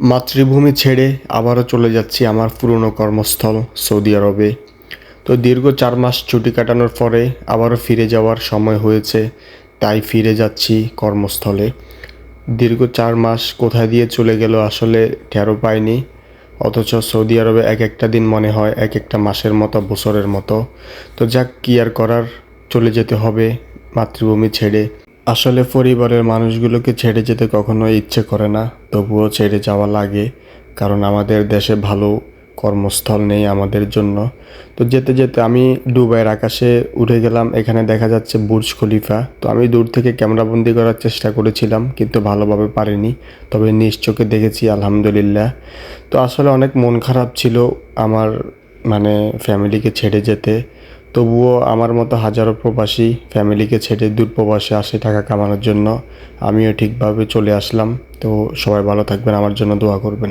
মাতৃভূমি ছেড়ে আবারও চলে যাচ্ছি আমার পুরনো কর্মস্থল সৌদি আরবে। তো দীর্ঘ চার মাস ছুটি কাটানোর পরে আবারও ফিরে যাওয়ার সময় হয়েছে, তাই ফিরে যাচ্ছি কর্মস্থলে। দীর্ঘ চার মাস কোথায় দিয়ে চলে গেল আসলে টেরও পাইনি, অথচ সৌদি আরবে এক একটা দিন মনে হয় এক একটা মাসের মতো, বছরের মতো। তো যাক, কি আর করার, চলে যেতে হবে মাতৃভূমি ছেড়ে। আসলে পরিবারের মানুষগুলোকে ছেড়ে যেতে কখনো ইচ্ছে করে না, তবুও ছেড়ে যাওয়া লাগে, কারণ আমাদের দেশে ভালো কর্মস্থল নেই আমাদের জন্য। তো যেতে যেতে আমি দুবাইয়ের আকাশে উঠে গেলাম, এখানে দেখা যাচ্ছে বুর্জ খলিফা। তো আমি দূর থেকে ক্যামেরাবন্দি করার চেষ্টা করেছিলাম, কিন্তু ভালোভাবে পারিনি, তবে নিজ চোখে দেখেছি আলহামদুলিল্লাহ। তো আসলে অনেক মন খারাপ ছিল আমার মানে ফ্যামিলিকে ছেড়ে যেতে। তবুও আমার মতো হাজারো প্রবাসী ফ্যামিলিকে ছেড়ে দূর প্রবাসে আসে টাকা কামানোর জন্য, আমিও ঠিকভাবে চলে আসলাম। তো সবাই ভালো থাকবেন, আমার জন্য দোয়া করবেন।